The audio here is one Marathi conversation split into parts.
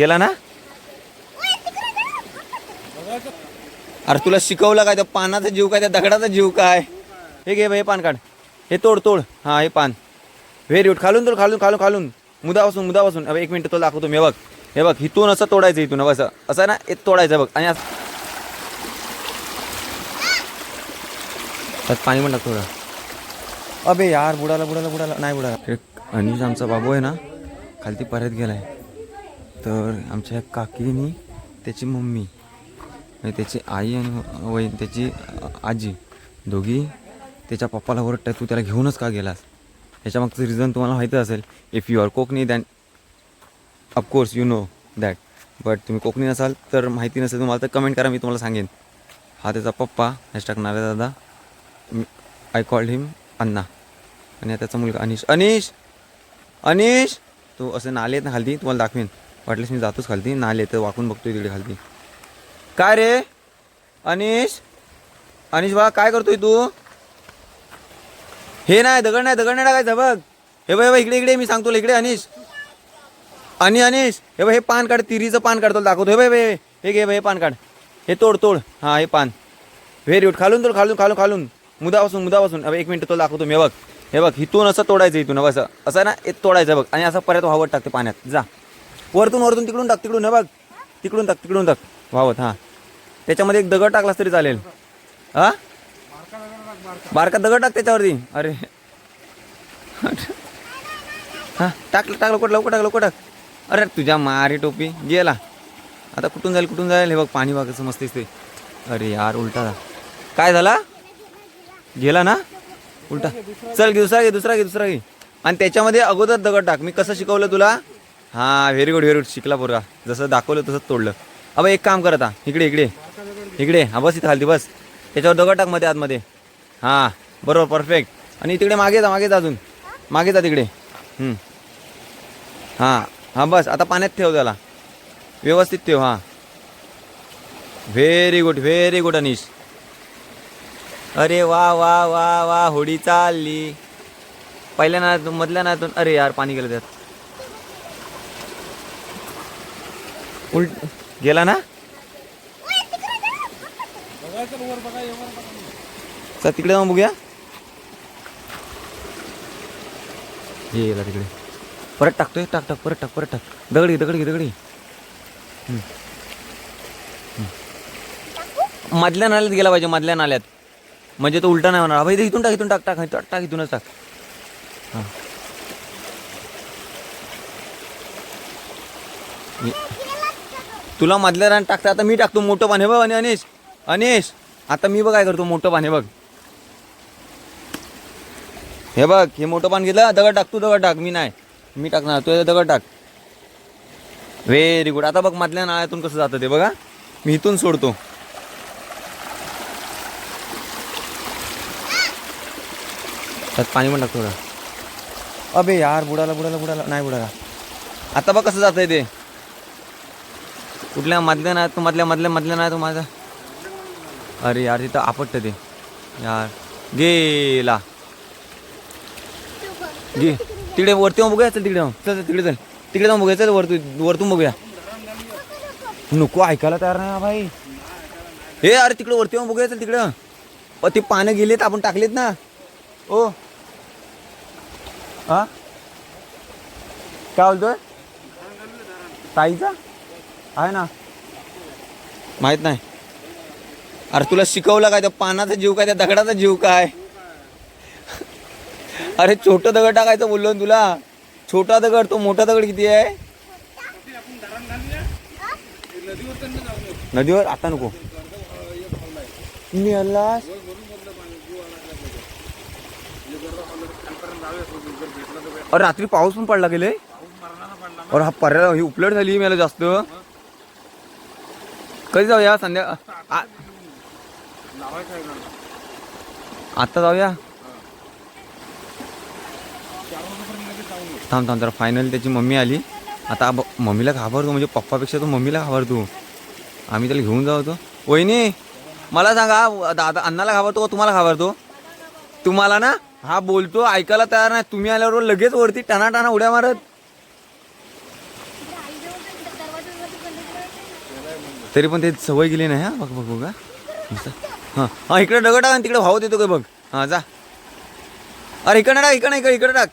गेला ना? अरे तुला शिकवलं काय? त्या पानाचा जीव काय? त्या दगडाचा जीव काय? हे घे भाई हे पान काढ. हे तोड तोड. हा हे पान. व्हेरी गुड खालून तोड खालून खालून खालून. मुदापासून मुदापासून. अरे एक मिनटं तो दाखवतो मी. बघ. हे बघ इथून असं तोडायचं इथून. असं. असं ना? हे तोडायचं बघ. आणि असं. त्यात पाणी पण टाकतो थोडं. अबे यार बुडाला बुडाला बुडाला. नाही बुडाला. आणि आमचा बाबू आहे ना? खालती परत गेलाय. तर आमच्या काकीनी त्याची मम्मी म्हणजे त्याची आई आणि वही त्याची आजी दोघी त्याच्या पप्पाला ओरडताय तू त्याला घेऊनच का गेलास? याच्या मागचं रिझन तुम्हाला माहिती असेल if you are Konkani then of course you know that but तुम्ही कोकणी नसाल तर माहिती नसेल तुम्हाला तर कमेंट करा मी तुम्हाला सांगेन. हा त्याचा पप्पा हॅशटॅग नारे दादा आय कॉल्ड हिम अण्णा आणि हा त्याचा मुलगा अनिश. अनिश! अनिश! तो असं नाले आहेत ना हल्दी तुम्हाला दाखवेन. वाटल्यास मी जातोच खालती. नाले तर वाकून बघतोय तिकडे खालती. काय रे? अनिश? अनिश बा काय करतोय तू? हे नाही दगड नाही दगड नाही टाकायचं बघ. हे बघ इकडे इकडे मी सांगतो इकडे अनिश. आणि अनिश हे बघ हे पान काढ तिरीचं पान काढतो दाखवतो. हे बघ हे घे हे पान काढ. हे तोड तोड. हा हे पान. व्हेरी गुड खालून तोड खालून खालून खालून. मुदापासून मुदापासून. एक मिनटं तो दाखवतो मी हे बघ. हे बघ इथून असं तोडायचं इथून. बघ असं असं ना हे तोडायचं बघ. आणि असं परत वावत टाकते पाण्यात. जा. वरतून वरतून तिकडून टाक तिकडून हे बघ. तिकडून टाक तिकडून टाक. वावत हां. त्याच्यामध्ये एक दगड टाकलास तरी चालेल. हा? बारका दगड टाक त्याच्यावरती. अरे. हा टाक टाक लवकर लवकर टाक लवकर टाक. अरे तुझ्या मारे टोपी. गेला. आता कुठून जाईल कुठून जाईल? हे बघ पाणी बघ कसं मस्त दिसते अरे यार उलटा काय झाला? गेला ना? उलटा. चल घे दुसरा घे दुसरा घे दुसरा घे. आणि त्याच्यामध्ये अगोदर दगड टाक. मी कसं शिकवलं तुला? हां व्हेरी गुड व्हेरी गुड शिकला पोरगा. जसं दाखवलं तसंच तोडलं. अबा एक काम कर आता. इकडे इकडे. इकडे. हा बस इथं खालती बस. त्याच्यावर दगड टाकमध्ये आतमध्ये. हां बरोबर परफेक्ट आणि तिकडे मागे जा मागे जा अजून. मागे जा तिकडे. हां हां बस. आता पाण्यात ठेव त्याला. व्यवस्थित ठेव हां. Very good very good Anish. अरे वा वा वा वा होडी चालली. पहिल्या नातून मधल्या नातून अरे यार पाणी गेलं त्यात. उलट गेला ना? चल तिकडे जाऊन बघूया. ये गेला तिकडे. परत टाकतोय टाक टाक परत टाक परत टाक. दगडी दगडी दगड. घे मधल्या नाल्यात गेला पाहिजे मधल्या नाल्यात. म्हणजे तो उलटा नाही होणार. भाई इथून टाक इथून टाक टाक टाक टाक इथूनच टाक. हां. तुला मधल्या रान टाकता आता मी टाकतो मोठं पाणी बघ आणि अनिश अनिश आता मी बघ काय करतो मोठं पाणी बघ. हे बघ हे मोठं पान घेतलं दगड टाक तू दगड टाक मी नाही. मी टाकणार तू दगड टाक. व्हेरी गुड आता बघ मधल्या नाळ्यातून कसं जातं ते बघा. मी इथून सोडतो. त्यात पाणी पण टाकतो अबे यार बुडाला बुडाला बुडाला. नाही बुडाला. आता बघ कसं जातंय ते. कुठल्या मधल्या नाही तू मधल्या मधल्या मधल्या नाही तू माझा अरे यार तिथं आपटतं ते. यार. गेला गे तिकडे वरती बघूया चल तिकडे चल तिकडे चल. तिकडे जाऊन बघूया चल वरतून वरतून बघूया. नको ऐकायला तयार नाही भाई. हे अरे तिकडे वरती जाऊन बघूया चल तिकडं. अ ते पानं गेलेत आपण टाकलेत ना. ओ. हा काय बोलतोय? ताईचा? आहे ना. माहीत नाही. अरे तुला शिकवलं काय? त्या पानाचा जीव काय? त्या दगडाचा जीव काय? अरे छोटं दगड टाकायचं बोललो ना तुला. छोटा दगड तो मोठा दगड किती आहे? नदीवर आता नको. अल्लास अरे रात्री पाऊस पण पडला गेले अरे हा पर्याय ही उपलट झाली मला जास्त. कधी जाऊया संध्या आ- आता जाऊया? थांब थांब तर फायनल त्याची मम्मी आली. आता मम्मीला घाबरतो म्हणजे पप्पापेक्षा तो मम्मीला घाबरतो. आम्ही त्याला घेऊन जाऊ होतो वहिनी मला सांगा दादा अण्णाला घाबरतो का तुम्हाला घाबरतो? तुम्हाला ना हा बोलतो ऐकायला तयार नाही. तुम्ही आल्यावर लगेच वरती टाना टाना उड्या मारत. तरी पण ते सवय गेली नाही हा? बघ बघ का हा. हा. इकडे दगड टाक आणि तिकडे भाव देतो काय बघ? हा जा. अरे इकडे टाक इकडे इकडे इकडे टाक.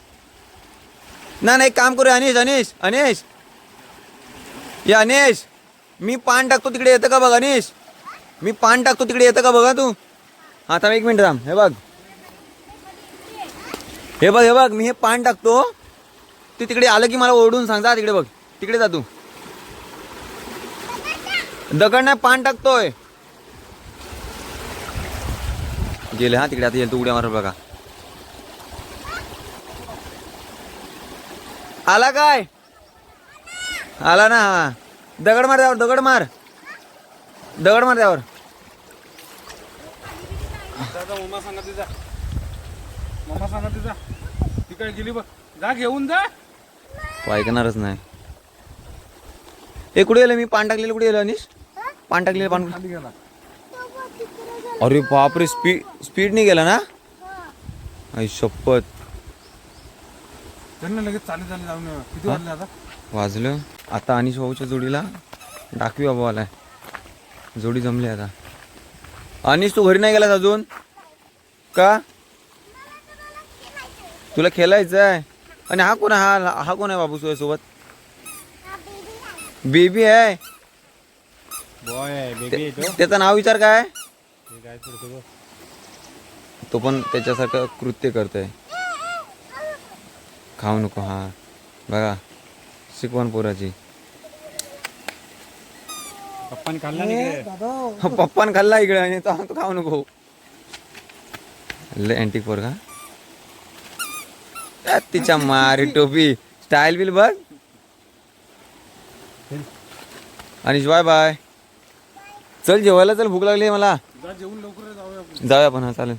ना नाही एक काम करू अनिश अनिश अनिश. या अनिश मी पान टाकतो तिकडे येतं का बघ अनिश? मी पान टाकतो तिकडे येतं का बघा तू? हा थांब एक मिनिट थांब. हे बघ. हे बघ हे बघ मी हे पान टाकतो. तू तिकडे आलं की मला ओरडून सांग जा तिकडे बघ. तिकडे जा तू. दगड नाही पान टाकतोय. गेले हा तिकडे आता येईल तू उड्या मार बघा. आला काय? आला ना हा. दगड मार त्यावर दगड मार. दगड मार त्यावर. मम्मा सांगा तिचा. मम्मा सांगा तिचा. ती काय गेली बघ. जा घेऊन जा. तो ऐकणारच नाही. हे कुठे गेलं मी? पान टाकलेलं कुठे गेलं अनिश? पान टाकलेलं पान अरे बापरे स्पीड स्पीडने गेला ना? आई शपथ. त्यांना लगेच चालू चालू जाऊन ये. किती वाजले आता? वाजलं. आता अनिश भाऊच्या जोडीला डाकवी बाबा आलाय. जोडी जमली आता. अनिश तू घरी नाही गेलास अजून? का? तुला खेळायचं आहे आणि हा कोण आहे? हा हा कोण आहे बाबू सोबत बेबी आहे. बॉय ते- त्याचं नाव विचार काय? तो पण त्याच्यासारखं कृत्य करतोय. खाऊ नको हा. बघा शिकवण पोराची. पप्पाने खाल्ला नाही हा, पप्पान खाल्ला इकडे आणि तो तो खाऊ नको. लय अँटिक पोर का त्यात तिच्या मारी टोपी. स्टाईल बिल बघ. आणि बाय बाय चल जेवायला चल भूक लागली मला. जाऊया आपण हा चालेल.